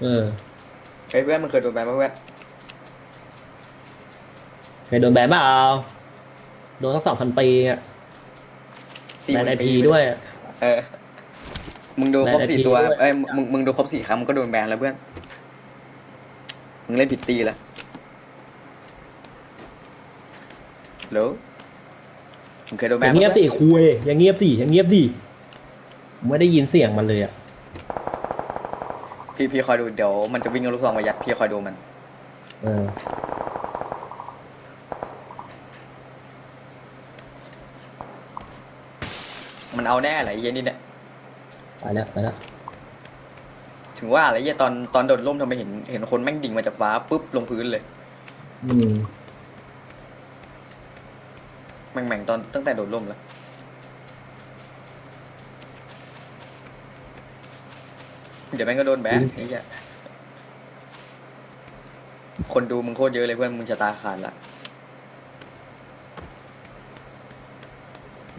เออเฮ้ยเพื่อนมึงเคยโดนแบนปะเพื่อนเคยโดนแบนเปล่าโดนทั้งสองพันปีอะสี่แบหนไอมื่นปีพีด้วยอะเออ มึงดูครบแบนสี่ IP ตัวด้วย เอ้ยมึงมึงดูครบสี่ครั้งมึงก็โดนแบนแล้วเพื่อน มึงเล่นผิดตีแล้วหรอมึงเคยโดนอแบนย่างปะเงียบเพื่สิอนคุยอย่างเงียบสิอย่างเงียบสิผมไม่ได้ยินเสียงมันเลยอะ พี่พี่คอยดูเดี๋ยวมันจะวิ่งเอาลูกซองมายัดพี่คอยดูมันเออมันเอาแน่อะไรเย็นนี่เนี่ยไปแล้วไปแล้วถึงว่าอะไรเหี้ยตอนตอนโดดร่มทำไมเห็นเห็นคนแม่งดิ่งมาจากฟ้าปุ๊บลงพื้นเลย อืม แม่งแม่งตอนตั้งแต่โดดร่มแล้ว เดี๋ยวแม่งก็โดนแบนไอ้เหี้ยคนดูมึงโคตรเยอะเลยเพื่อนมึงจะตาขาดละ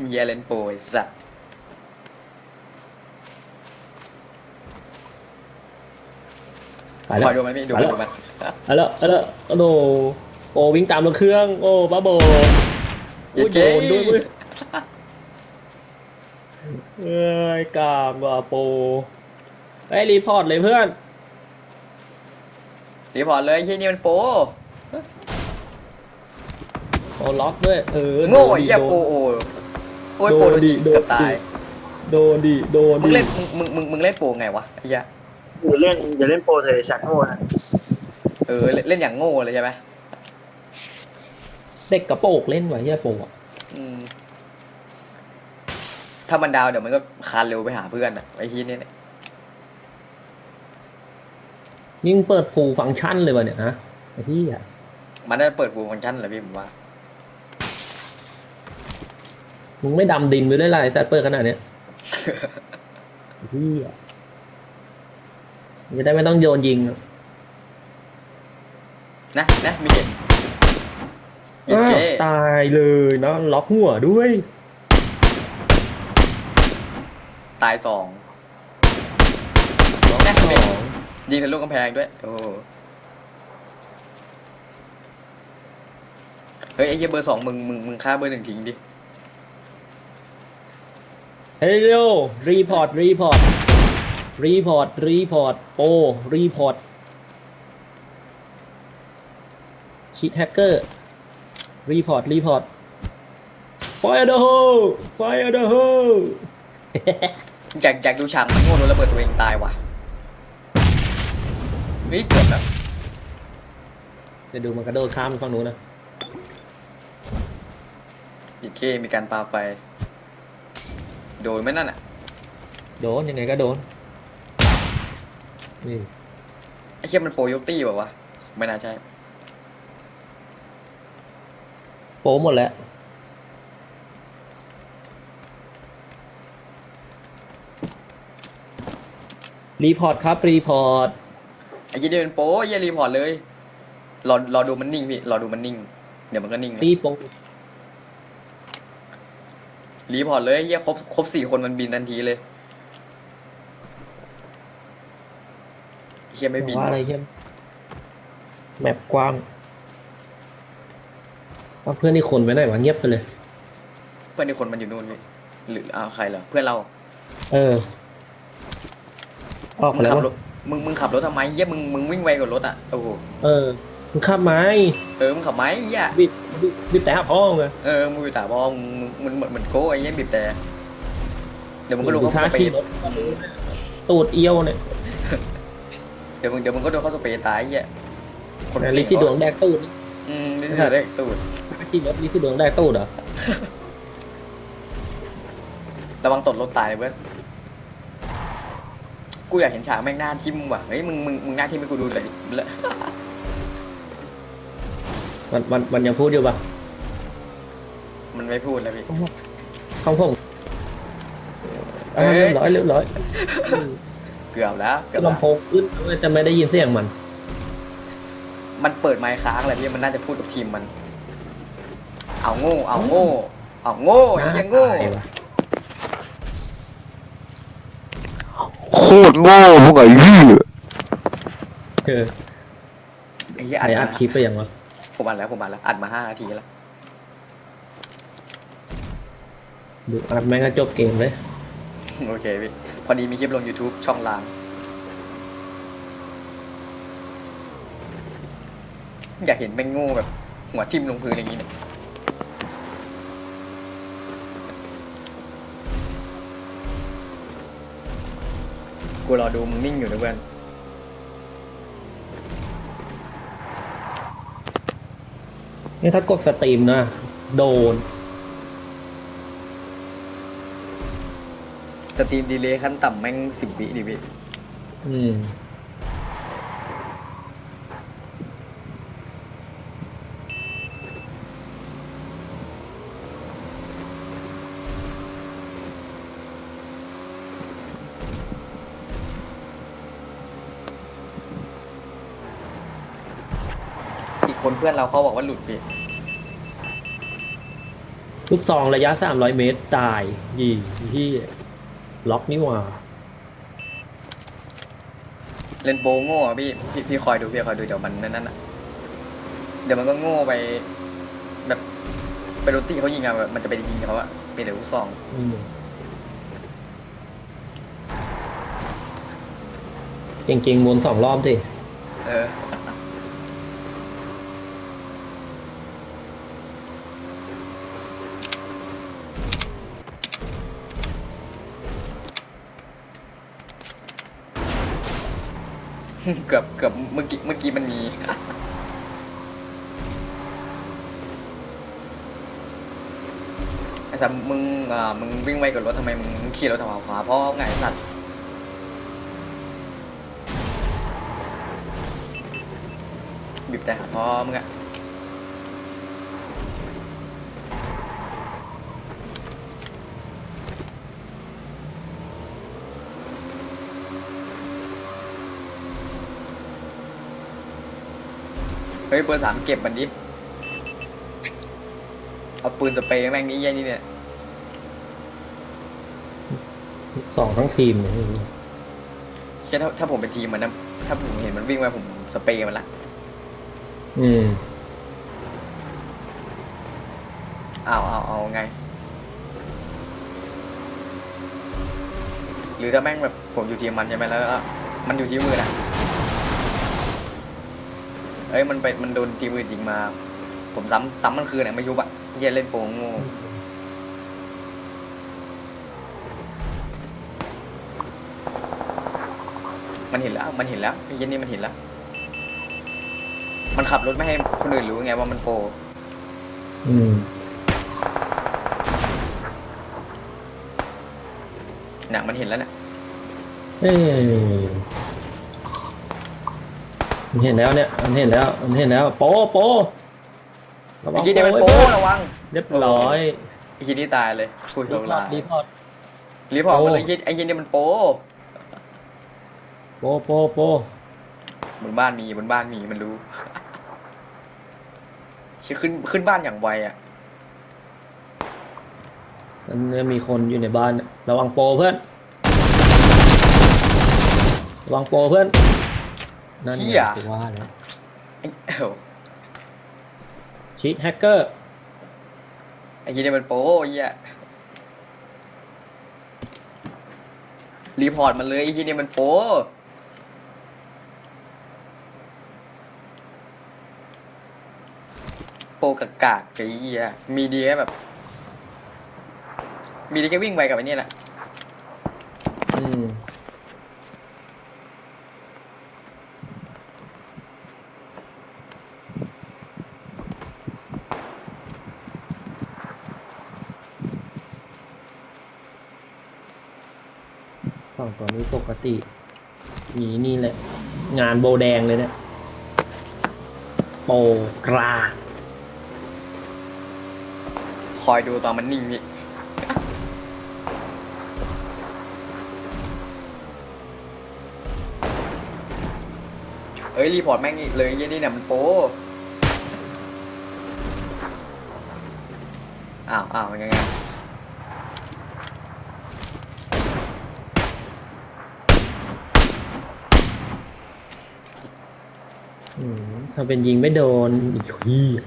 เหี้ยเลนโปรไอ้สัสไปแล้ควอยดูมันพี่ดูมันดูมันไปแล้วไปแล้วโอ้โหโอ้วิ่งตามรถเครื่อง โอ้บ้าโบเย็ดโดเก้นด้วยเว้ยเอ้ยกลางว่ะโป ไอ้ยรีพอร์ตเลยเพื่อน รีพอร์ตเลยเฮียนี่มันโปรโอ้ล็อกด้วย เออโง่โดนไอ้ดิเหี้ยโดโปรนโอ้โอ้ยโปรโดนยิงโดนดิเกือบตาย โดนดิโดนมึดิงเล่นมึงมึงมึงมึงเล่นโปรไงวะไอ้เหี้ยอย่าเล่นอย่าเล่นโปรเทอชักโง่นะเออเล่นเล่นอย่างโง่เลยใช่ไหมเด็กกระโปรงเล่นไว้เฮียโปรอะอืมถ้ามันดาวเดี๋ยวมันก็คานเร็วไปหาเพื่อนอะไอ้ทีนี่เนี่ย ยิ่งเปิดฟูลฟังก์ชันเลยวะเนี่ยฮะไอ้ที่อะมันน่าจะเปิดฟูลฟังก์ชันเหรอพี่ผมว่า มึงไม่ดำดินไปด้วยไรแต่เปิดขนาดเนี้ยไอ้ที่อะจะได้ไม่ต้องโยนยิงอะนะนะมีเห็นยิงอ้าวเก้ตายเลยเนาะล็อกหัวด้วย ตายสองสองนะมี ยิงทะลุกำแพงด้วย โอ้เฮ้ยไอ้เหี้ยเบอร์สองมึงมึงมึงฆ่าเบอร์หนึ่งทิ้งดิ เฮ้ยเร็วรีพอร์ตรีพอร์ตรีพอร์ตรีพอร์ตโปรีพอร์ตชิดแฮกเกอร์รีพอร์ตรีพอร์ต fire the hole fire the hole อยากอยากดูฉากมันโง่โดนระเบิดตัวเองตายว่ะ เฮ้ยเกือบแล้วเดี๋ยวดูมันกระโดดข้ามไปฝั่งนู้นนะอีกเคมีการปาไฟโดนไหมนั่นอะโดนยังไงก็โดนนี่ไอ้เคียมันโปรยกตี้แบบวะไม่น่าใช่โป๊หมดแล้วรีพอร์ตครับรีพอร์ต ไอ้เคียนี่เป็นโปรไอ้เคียรีพอร์ตเลยรอรอดูมันนิ่งพี่รอดูมันนิ่ง เดี๋ยวมันก็นิ่งรีโปรีพอร์ตเลยไอ้เคียครบครบสี่คนมันบินทันทีเลยไอ้เคียไม่บินว่าอะไรเช่นแมปกว้างว่าเพื่อนนี่คนไปไหนวะเงียบไปเลย เพื่อนที่คนมันอยู่นู่นพี่หรืออ้าวใครเหรอเพื่อนเรา เออออกมึไปงแล้วขับรวะถ มึงมึงขับรถทำไมเยี่ยมึงมึงวิ่งไวกว่ารถอะโอ้โหเออมึงขับไหมเออมึงขับไหมเยี่ยบิดบิดบิดแต่หาพ่อไงเออมึงไปถามพ่อมึงมึงมึงเหมือนโก้ไอ้เยี่ยบีบแต่เดี๋ยวมึงก็โดนดูเขาท่าสเปรขี่ย์รถตูดเอียวเนี่ยเดี๋ยวมึงเดี๋ยวมึงก็โดนเขาสเปรย์ตายไอ้เยี่ยคนลิเก่งซี่ดวงแดกตูดอืมนี่คือเด็กตูดท่าขี่รถลิซี่ดวงแดกตูดเหรอระวังตดรถตายเพื่อน กูอยากเห็นฉากแม่งหน้าทิมว่ะเฮ้ยมึงมึงมึงหน้าทิมให้กูดูเลยเลยมันมันมันยังพูดอยู่ปะมันไม่พูดแล้วพี่ของผมอ่าเอ้ยเรียบร้อยเรียบร้อยเกือบแล้วเกือบแล้ว ลำโพงขึ้นจะไม่ได้ยินเสียงมันมันเปิดไมค์ค้างอะไรพี่มันน่าจะพูดกับทีมมัน เอาโง่ เอาโง่ เอาโง่ไอ้เหี้ยังโง่ ตายว่ะ โค ตรโง่พวกไอ้ยี่อไอ้เหี้ยใคอัดรอัมาดคลิปไปยังวะผมอัดแล้วผมอัดแล้วอัดมาห้านาทีแล้วดูอัดแม่งก็จบเกมเลยโอเคพี่พอดีมีคลิปลง YouTube ช่องลางอยากเห็นแม่งโง่แบบหัวทิ่มลงพื้นอย่างนี้เนี่ย กูรอดูมึงนิ่งอยู่นะเพื่อนนี่ถ้ากดสตรีมนะ โดน สตรีมดีเลย์ขั้นต่ำแม่งสิบวิดิพี่อืม คนเพื่อนเราเขาบอกว่าหลุดพี่ลูกซองระยะ 300 เมตร ตายยี่ที่ล็อกนี่หว่า เล่นโปโง่อะพี่พี่พี่คอยดูพี่คอยดูเดี๋ยวมันนั่นน่ะเดี๋ยวมันก็โง่ไป แบบไปโดนตีเขายิงอะแบบมันจะไปยิงเขาอะเป็นแต่ลูกซอง อืมเก่งๆวนสองรอบสิเออ เกือบเกือบเมื่อกี้เมื่อกี้มันมี ไอ้สัตว์มึงอ่ามึงวิ่งไวกว่ารถทำไมมึงขี่รถทางขวาเพราะไงไอ้สัตว์บีบแต่หาพ่อมึงอะ ฮ้ยเบอร์สามเก็บมันดิเอาปืนสเปรย์แม่งนี้แย่นี่เนี่ยสองทั้งทีมเลยเช่ถ้าถ้าผมเป็นทีมมันนะถ้าผมเห็นมันวิ่งมาผมสเปรย์มันละอืมเอาเอาเอาไง หรือถ้าแม่งแบบผมอยู่ทีมมันใช่ไหมแล้วก็มันอยู่ที่มือนะ เอ้ยมันไปมันโดนทีมอื่นยิงมา ผมซ้ำซ้ำมันคืนเนี่ยไม่ยุบอะเหี้ย็นเล่นโปงโง่มันเห็นแล้ว มันเห็นแล้วไอ้เหี้ย็นนี่มันเห็นแล้ว มันขับรถไม่ให้คนอื่นรู้ไงว่ามันโปร อืมน่ะมันเห็นแล้วเนี่ย เอ้ย มันเห็นแล้วเนี่ย มันเห็นแล้ว มันเห็นแล้ว โปโประวัไอ้งยี่นี่มันไว้โป้เพื่อนระวังเรียบร้อยไอ้ยี่นี่ตายเลยคุยรีโทรพอลาร์ตรีพอร์ต รีพอร์ตโป้มาเลยไอ้ยี่ไอ้ยี่นี่มันโป้โปโปโปบนบ้านมีบนบ้านมีมันรู้ชื่อขึ้นขึ้นบ้านอย่างไวอะนั่นเนี่ยมีคนอยู่ในบ้านเนี่ยระวังโปเพื่อน ระวังโปเพื่อน นั่นไงกูว่าแล้วไอ้เอ้าชีตแฮกเกอร์ ไอ้ยี่นี่มันโป้ไอ้ยี่รีพอร์ตมันเลยไอ้ยี่นี่มันโป้โปกากากไอ้ยี่มีดีแค่แบบ มีดีแค่วิ่งไปกับไอ้นี่แหละอืม ตัวนี้ปกติ มีนี่แหละ งานโบแดงเลยเนี่ยโปกรา คอยดูตอนมันนิ่งนี่เอ้ย รีพอร์ตแม่งอีกเลยยี่นี่เนี่ยมันโปอ้าวอ้าวยังไง อืมทำเป็นยิงไม่โดนอีกทีย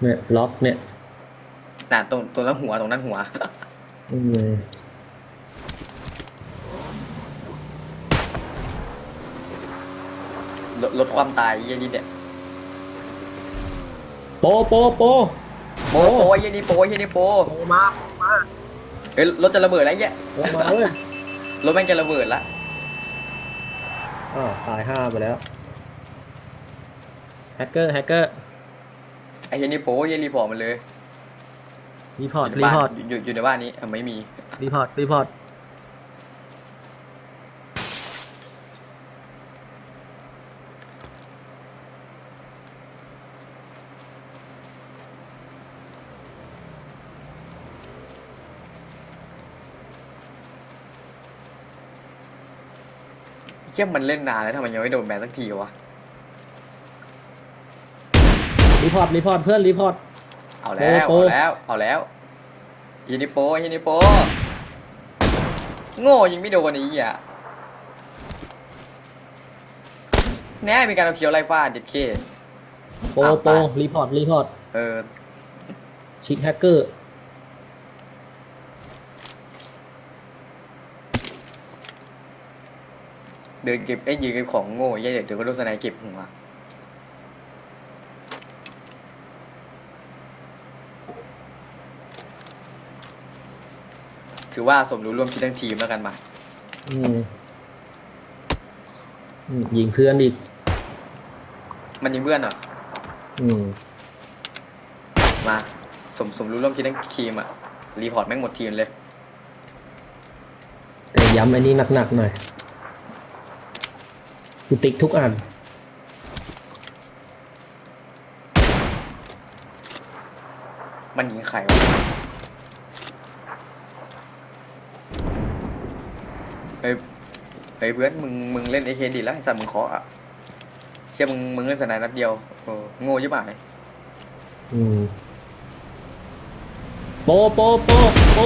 เนี่ยล็อกเนี่ยน่ะตรงตรงนั้นหัวตรงนั้นหัว อืมลดลดความตายไอ้เยี่ยนี่เนี่ยโปโปโปโปโปไอ้เยี่ยนี่โปไอ้เยี่ยนี่โปโปมาโปมาเฮ้ยรถจะระเบิดแล้วไอ้เยี่ยโปมาเว้ยรถแม่งจะระเบิดละ อ้าวตายห้าไปแล้ว แฮกเกอร์แฮกเกอร์ไอ้เยี่ยนี่โปไอ้เยี่ยรีพอร์ตมันเลยรีพอร์ตอยู่ในรีบ้านพอร์ตอยู่อยู่ในบ้านนี้อะไม่มี รีพอร์ตรีพอร์ต ชี่ยมันเล่นนานแล้วทำไมยังไม่โดนแบนสักทีวะ รีพอร์ตรีพอร์ตเพื่อนรีพอร์ต เอาแล้ว โปเอาแล้ว เอาแล้วยินิโปยินิโป โง่ยิงไม่โดนไอ้เหี้ยแน่มีการเอาเขียวไล่ฟาดเจ็ดเค โปอ้าวโปตายรีพอร์ตรีพอร์ตเออชิคแฮกเกอร์ เดินเก็บไอ้ยยืนเก็บของโง่ไอ้เหี้ยเดี๋ยวก็โดนสไนเก็บหัวถือว่าสมรู้ร่วมคิดทั้งทีมแล้วกันมาอืมอืมยิงเพื่อนอีกมันยิงเพื่อนเหรออืมมา สมสมรู้ร่วมคิดทั้งทีมอะรีพอร์ตแม่งหมดทีมเลย แต่ย้ำไอ้นี่หนักๆหน่อย กูติ๊กทุกอัน มันยิงไข่วะเฮ้ยเฮ้ยเพื่อนมึงมึงเล่นเอเคดีแล้วไอ้สัตว์มึงเคาะอะเชื่อมึงมึงเล่นสนายนัดเดียวโอ้โง่ยิ่งไหมอืมโปโปโปโป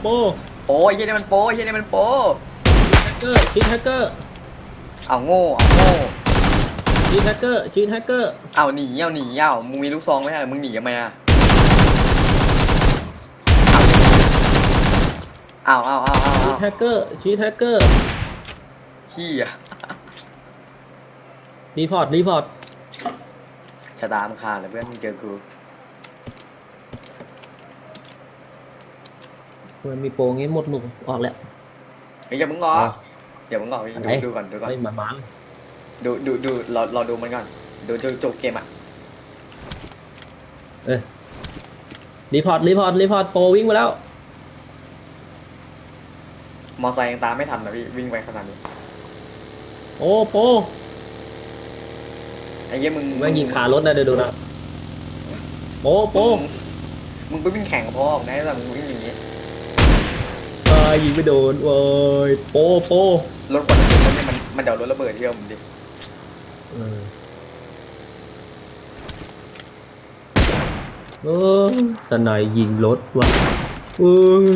โปโอ้ยเฮียนี่มันโป้เฮียนี่มันโป้ แฮกเกอร์ชีทแฮกเกอร์ เอาโง่เอาโง่ชีทแฮกเกอร์ชีทแฮกเกอร์เอาหนีเอาหนีเอามึงมีลูกซองไหมฮะมึงหนีทำไมอะเอาเอาเอาเอาชีเอาทแฮกเกอร์ชีทแฮกเกอร์เฮียรีพอร์ตรีพอร์ตชะตามนขาดเลยเพื่อนมึงเจอกูมันมีโปรงี้หมดหนุกออกแล้วเฮ้ยอย่ามึงงอ อย่ามึงงอพี่อะไรดูดูก่อนดูก่อนเฮ้ยหมาหมาดูดูดูรอรอดูมันก่อนดูจบจบเกมอะเออรีพอร์ตรีพอร์ตรีพอร์ตโปรวิ่งมาแล้ว มอไซค์ยังตามไม่ทันนะพี่วิ่งไปขนาดนี้โอ้โปรไอ้เหี้ยมึงแม่งยิงขารถนะเดี๋ยวดูนะโปรโปรมึงมึงไปวิ่งแข่งกับพ่อมึงนะแต่มึงวิ่งอ ย่างนี้เอ้ยยิงไม่โดนโอ้ยโปรโปรรถคนอื่นรถเนี่ยมันมันเดารถระเบิดเที่ยวมึงดิเออเออสนายยิงรถว่ะเออ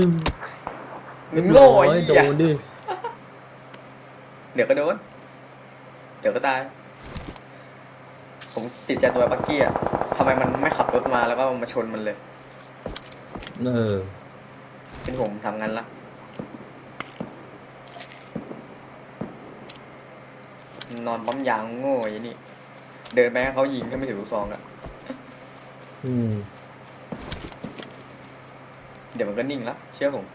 มึงโง่ไอ้โดเหี้ยนดิเดี๋ยวก็โดน เดี๋ยวก็ตาย ผมติดใจตัวปักกี้อะทำไมมันไม่ขับรถมาแล้วก็มาชนมันเลย เออ เป็นผมทำงั้นละ นอนปั๊มยางโง่ไอ้นี่ เดินไปให้เขายิงถ้าไม่ถือลูกซองอะอืม เดี๋ยวมันก็นิ่งละเชื่อผม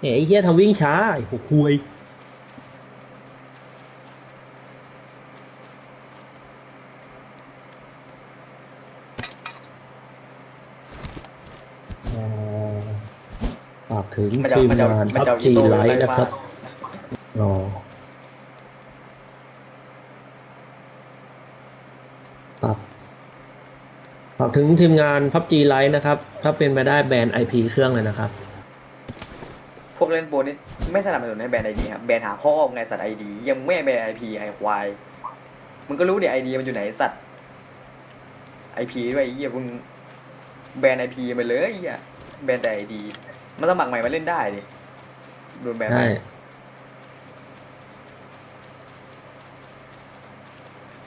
เฮ้ยไอ้เหี้ยทำวิ่งช้าไอ้หัวคุยอ๋อฝากถึง มัน จะทีมมันจะงานมันพับจะเอาอีจีโต้ไลไล่ท์นะฟาครัดบอ๋อครับฝากถึงทีมงานพับจีไลท์นะครับ ถ้าเป็นไปได้แบนไอพีเครื่องเลยนะครับ พวกเล่นโปรนี่ไม่สนับสนุนให้แบรนด์ไอดีครับแบรนด์หาพ่อไงสัตว์ไอดียังไม่แบรนด์ไอพีไอควายมึงก็รู้เดี๋ยไอเดียมันอยู่ไหนไอ้สัตว์ไอพีด้วยไอ้เหี้ยมึงแบนไอพีไปเลยไอ้เหี้ยแบนแต่ไอดี มันสมัครใหม่มาเล่นได้ดิโดนแบนไปใช่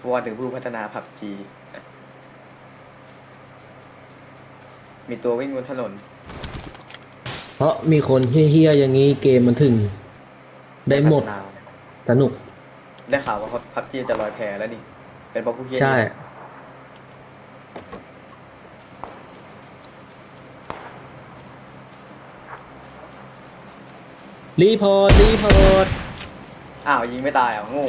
วอนถึงผู้พัฒนาผับจี มีตัววิ่งบนถนน เพราะมีคนเฮี้ยๆอย่างนี้เกมมันถึง ได้หมดพัฒนาสนุก ได้ข่าวว่าพับจีจะลอยแพแล้วนี่ เป็นเพราะผู้เขียนใช่ รีพอร์ตรีพอร์ตอ้าวยิงไม่ตายอะโง่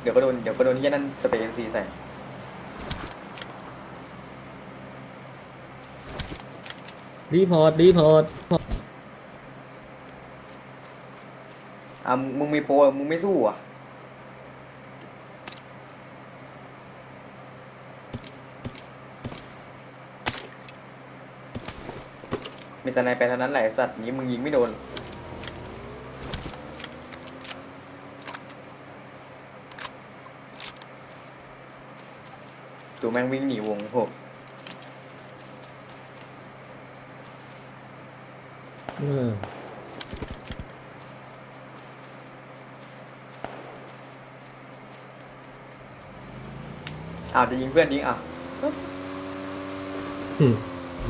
เดี๋ยวก็โดนเดี๋ยวก็โดนที่นั่นสเปรย์เอ็นซีใส่รีพอร์ตรีพอร์ตอะมึงมึงมีโปรมึงไม่สู้อะมีแต่นายไปเท่านั้นแหละไอ้สัตว์นี้มึงยิงไม่โดน ตัวแม่งวิ่งหนีวงโหเอออ้าวจะยิงเพื่อนยิงอะหึ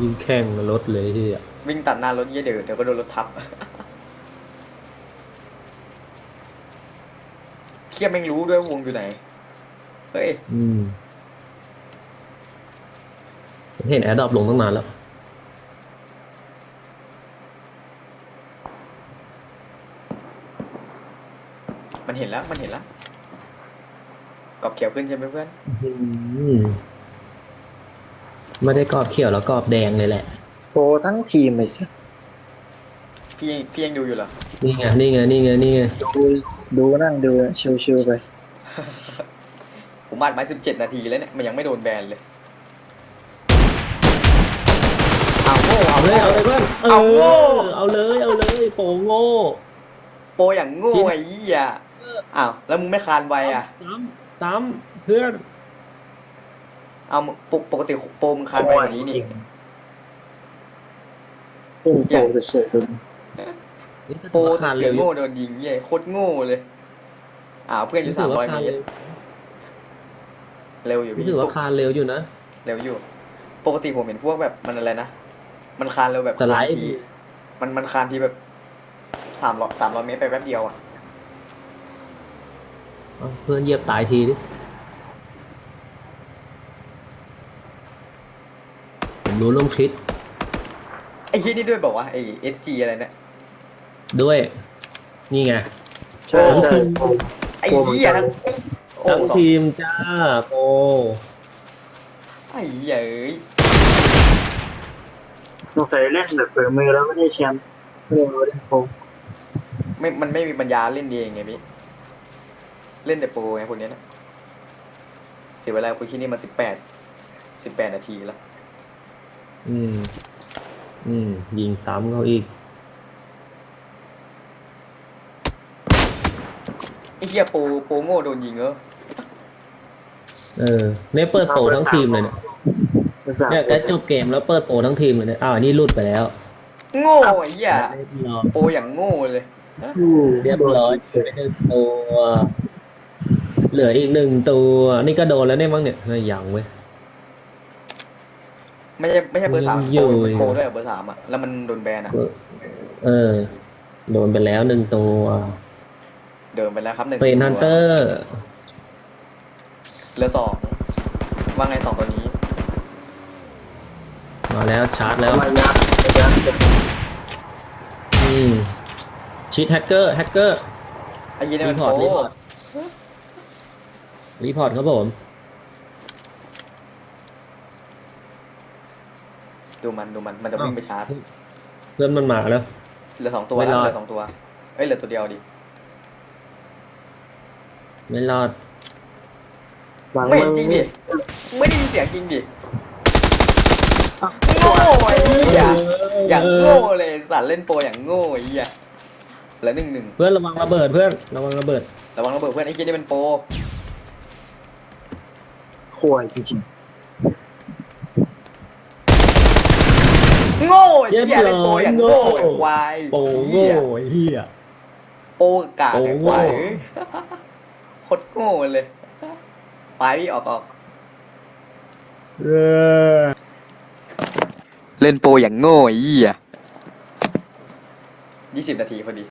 ยิงแข่งรถเลยที่อะวิ่งตัดหน้ารถเยี่ยเดี๋ยวเดี๋ยวก็โดนรถทับเทียบแม่งรู้ด้วยวงอยู่ไหน เฮ้ย อืมผม เห็นแอร์ดรอปลงตั้งนานแล้ว มันเห็นแล้ว มันเห็นแล้วกรอบเขียวขึ้นใช่ไหมเพื่อน อืมไม่ได้กรอบเขียวแล้วกรอบแดงเลยแหละ โปรทั้งทีมเลยสิพี่ยังพี่ยังดูอยู่เหรอ นี่ไง นี่ไง นี่ไง นี่ไง ดูดูนั่งดูชิวๆไป ผมอัดมาสิบเจ็ดนาทีแล้วเนี่ย มันยังไม่โดนแบนเลย เอาโง่เอาเอาเลยเอาเลยเพื่อนเอาโง่ เอาเลยเอาเลยโปโง่โปรอย่างโง่ไอ้ยี่อะอ้าวแล้วมึงไม่คานไวอะซ้ำซ้ำเพื่อนเอาปกปกติโปรมึงคานไวกว่านี้นี่พุ่งโปรไปเสือกดูโปรแต่เสียโง่โดนยิงเย่โคตรโง่เลยอ้าวเพื่อนอยู่สามร้อยเมตรเร็วอยู่รู้พี่สึกว่าคานเร็วอยู่นะเร็วอยู่ ปกติผมเห็นพวกแบบมันอะไรนะ มันคานเร็วแบบสไลคานด์ ทีมันมันคานทีแบบสามร้อยสามร้อยเมตรไปแป๊บเดียวอะเอาเพื่อนเหยียบตายทีดิผมรู้ร่วมคิดไอ้ยี่นี่ด้วยบอกว่าไอ้เอสจีอะไรเนี่ยด้วย นี่ไง ใช่ใช่โปรไอ้โปรเหมือนเหี้ยกัทั้นงโอ้ทั้งสองทีมจ้าโปไอ้เหี้ยเอ้ยส งสัยเล่นแบบเปิดมือแล้วไม่ได้แชมป์เล่นเล่นโปรไม่ มันไม่มีปัญญาเล่นเองไงพี่ เล่นแต่โปรไงคนเนี้ยนะเสียเวลาคุยที่นี่มาสิบแปด สิบแปดนาทีแล้ว อืม อืม ยิงซ้ำเขาอีก ไอ้เหี้ยโปรโปรโง่โดนยิงเออเออเนี่ยเปิดโปรทั้งทีมเลยเนี่ย ภาษาเนี่ยใกล้จบเกมแล้วเปิดโปรทั้งทีมเลยเนี่ยอ้าวอันนี้หลุดไปแล้วโง่ไอ้เหี้ยเรียบร้อยโปรอย่างโง่เลย อืมเรียบร้อยไปหนึ่งตัวเหลืออีกหนึ่งตัวนี่ก็โดนแล้วเนี่ยมั้งเนี่ยเฮ้ยยังเว้ย ไม่ใช่ไม่ใช่เบอร์สามอยู่โปรโปรด้วยเหรอเบอร์สามอะแล้วมันโดนแบนอะ เออ โดนไปแล้วหนึ่งตัวเดินไปแล้วครับหนึ่งเป็นตัวฮันเตอร์เหลือสองว่าไงสองตัวนี้ มาแล้วชาร์จแล้วระยะระยะอืมชีทแฮกเกอร์แฮกเกอร์ไอ้ยี่นี่รีมันพอร์ตโปรีพอร์ตรีพอร์ตครับผม ดูมันดูมันมันจะวิ่งไปชาร์จเพื่อนมันมาแล้ว เหลือสองตัวไม่แล้วรอด เหลือสองตัวเอ้ยเหลือตัวเดียวดิไม่รอดหลังไม่มึเห็นงจริงดิไม่ได้ยินเสียงจริงดิ โง่ไอ้เหี้ยอย่างโง่เลยสัตว์เล่นโปรอย่างโง่ไอ้เหี้ยเหลือหนึ่งหนึ่งเพื่อนระวังระเบิดเพื่อนระวังระเบิดระวังระเบิดเพื่อนไอ้เหี้ยนี่เป็นโปรห่วยจริงโง่ไอ้เรียบเหี้ยเล่นโปอย่างโง่ร้อยไอ้ควายโปโง่เหี้ยไอ้เฮียโปกากไอ้ควายโปโง่เอ้ยโคตรโง่เลยไปพี่ออกออกเออ เล่นโปรอย่างโง่ไอ้เหี้ย ยี่สิบนาทีพอดี